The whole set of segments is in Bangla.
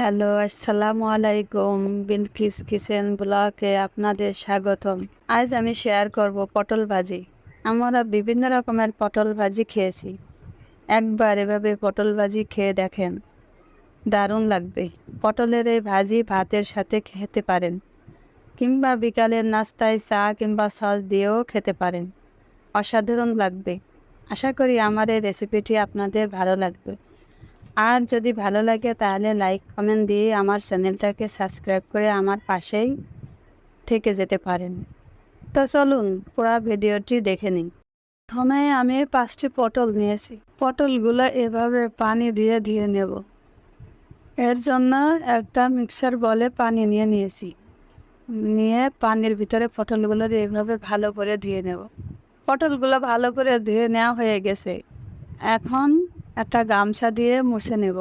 হ্যালো, আসসালামু আলাইকুম। বিলকিস কিচেন ব্লকে আপনাদের স্বাগতম। আজ আমি শেয়ার করব পটল ভাজি। আমরা বিভিন্ন রকমের পটল ভাজি খেয়েছি। একবার এভাবে পটল ভাজি খেয়ে দেখেন। দারুণ লাগবে। পটলের এই ভাজি ভাতের সাথে খেতে পারেন। কিংবা বিকালের নাস্তায় চা কিংবা সস দিয়েও খেতে পারেন। অসাধারণ লাগবে। আশা করি আমার এই রেসিপিটি আপনাদের ভালো লাগবে। আর যদি ভালো লাগে তাহলে লাইক, কমেন্ট দিয়ে আমার চ্যানেলটাকে সাবস্ক্রাইব করে আমার পাশেই থেকে যেতে পারেন। তো চলুন পুরো ভিডিওটি দেখে নিন প্রথমে আমি পাঁচটি পটল নিয়েছি। পটলগুলো এভাবে পানি দিয়ে ধুয়ে নেব। এর জন্য একটা মিক্সার বলে পানি নিয়ে নিয়েছি। নিয়ে পানির ভিতরে পটলগুলো এভাবে ভালো করে ধুয়ে নেব। পটলগুলো ভালো করে ধুয়ে নেওয়া হয়ে গেছে। এখন একটা গামছা দিয়ে মুছে নেব।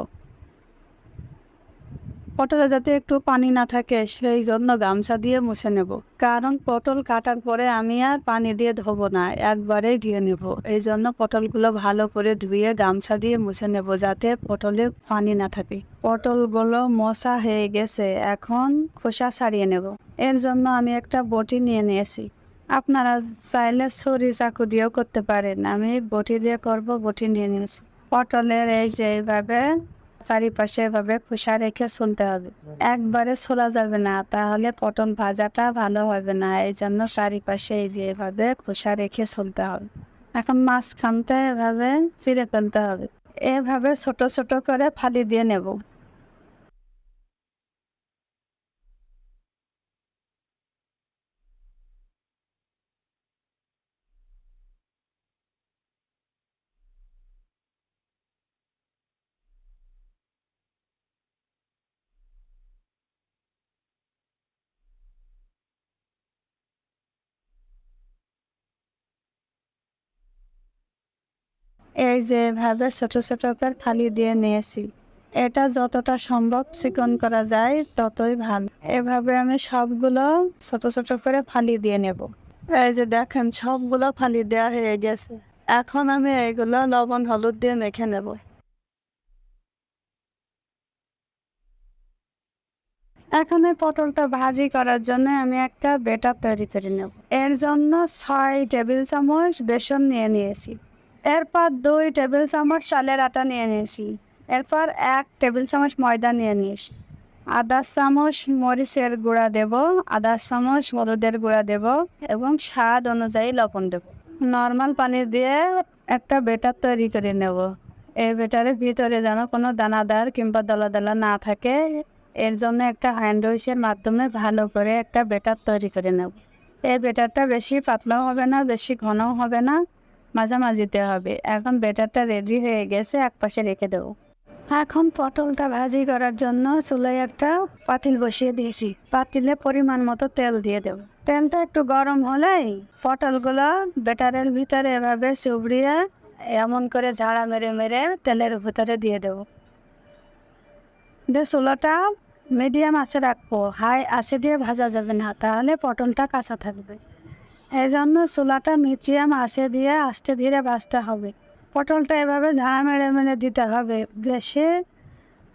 পটলে যাতে একটু পানি না থাকে, সেই জন্য গামছা দিয়ে মুছে নেব। কারণ পটল কাটার পরে আমি আর পানি দিয়ে ধোবো না, একবারেই ধুয়ে নেব। এই জন্য পটলগুলো ভালো করে ধুয়ে গামছা দিয়ে মুছে নেব যাতে পটলে পানি না থাকে। পটলগুলো মশা হয়ে গেছে, এখন খোসা ছাড়িয়ে নেব। এর জন্য আমি একটা বটি নিয়ে নিয়েছি। আপনারা চাইলে ছুরি চাকু দিয়েও করতে পারেন। আমি বটি দিয়ে করব, বটি নিয়ে নিয়েছি। পটলের এই যে এইভাবে চারিপাশে এভাবে খোসা রেখে শুনতে হবে। একবারে ছোলা যাবে না, তাহলে পটল ভাজাটা ভালো হবে না। এই জন্য চারিপাশে এই যে এভাবে খোসা রেখে শুনতে হবে। এখন মাঝখানটা এভাবে চিড়ে ফেলতে হবে। এভাবে ছোট ছোট করে ফালি দিয়ে নেব। এই যে এভাবে ছোট ছোট করে ফালি দিয়ে নিয়েছি। এটা যতটা সম্ভব চিকন করা যায় ততই ভালো। এভাবে আমি সবগুলো ছোট ছোট করে ফালি দিয়ে নেব। এই যে দেখেন, সবগুলো ফালি দেওয়া হয়ে গেছে। এখন আমি এগুলো লবণ, হলুদ দিয়ে মেখে নেব। এখন এই পটলটা ভাজি করার জন্য আমি একটা বেটার তৈরি করে নেব। এর জন্য ছয় টেবিল চামচ বেসন নিয়ে নিয়েছি। এরপর দুই টেবিল চামচ চালের আটা নিয়ে নিয়েছি। এরপর এক টেবিল চামচ ময়দা নিয়ে নিয়েছি। আধা চামচ মরিচের গুঁড়া দেব, আধা চামচ হলুদের গুঁড়া দেব এবং স্বাদ অনুযায়ী লবণ দেব। নর্মাল পানি দিয়ে একটা বেটার তৈরি করে নেব। এই বেটারের ভিতরে যেন কোনো দানাদার কিংবা দলা দলা না থাকে, এর জন্য একটা হ্যান্ড ওয়াশের মাধ্যমে ভালো করে একটা বেটার তৈরি করে নেব। এই বেটারটা বেশি পাতলাও হবে না, বেশি ঘনও হবে না। মাঝামাঝিতে হবে। এখন ব্যাটারটা রেডি হয়ে গেছে এক পাশে রেখে দেবো। এখন পটলটা ভাজি করার জন্য চুলায় একটা পাতিল বসিয়ে দিয়েছি। পাতিলে পরিমাণ মতো তেল দিয়ে দেবো। তেলটা একটু গরম হলেই পটলগুলো ব্যাটারের ভিতরে এভাবে চুবড়িয়ে এমন করে ঝাড়া মেরে মেরে তেলের ভিতরে দিয়ে দেবো। দিয়ে চুলাটা মিডিয়াম আছে রাখব। হাই আছে দিয়ে ভাজা যাবে না, তাহলে পটলটা কাঁচা থাকবে। এই জন্য চুলাটা মিডিয়াম আসে দিয়ে আস্তে ধীরে ভাজতে হবে। পটলটা এভাবে ঝাড়া মেরে মেরে দিতে হবে। বেশি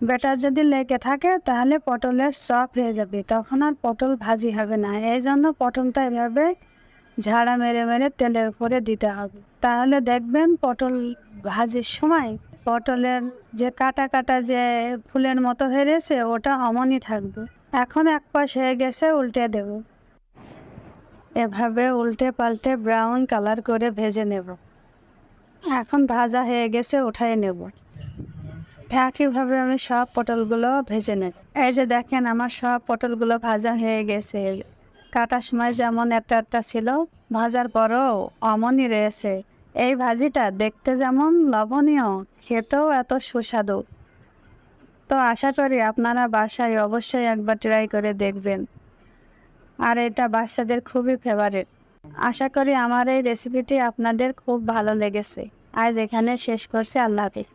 বেটার যদি লেগে থাকে, তাহলে পটলের সফ হয়ে যাবে। তখন আর পটল ভাজি হবে না। এই জন্য পটলটা এভাবে ঝাড়া মেরে মেরে তেলের উপরে দিতে হবে। তাহলে দেখবেন পটল ভাজির সময় পটলের যে কাটা কাটা যে ফুলের মতো হয়েছে ওটা অমনই থাকবে। এখন এক পাশ হয়ে গেছে, উল্টে দেবো। এভাবে উল্টে পাল্টে ব্রাউন কালার করে ভেজে নেব। এখন ভাজা হয়ে গেছে উঠাই নেব। একইভাবে আমি সব পটলগুলো ভেজে নেব। এই যে দেখেন, আমার সব পটলগুলো ভাজা হয়ে গেছে। কাটার সময় যেমন একটা একটা ছিল, ভাজার পরও অমনই রয়েছে। এই ভাজিটা দেখতে যেমন লবণীয়, খেতেও এত সুস্বাদু। তো আশা করি আপনারা বাসায় অবশ্যই একবার ট্রাই করে দেখবেন। আর এটা বাচ্চাদের খুবই ফেভারিট আশা করি আমার এই রেসিপিটি আপনাদের খুব ভালো লেগেছে। আজ এখানে শেষ করছি। আল্লাহ হাফিজ।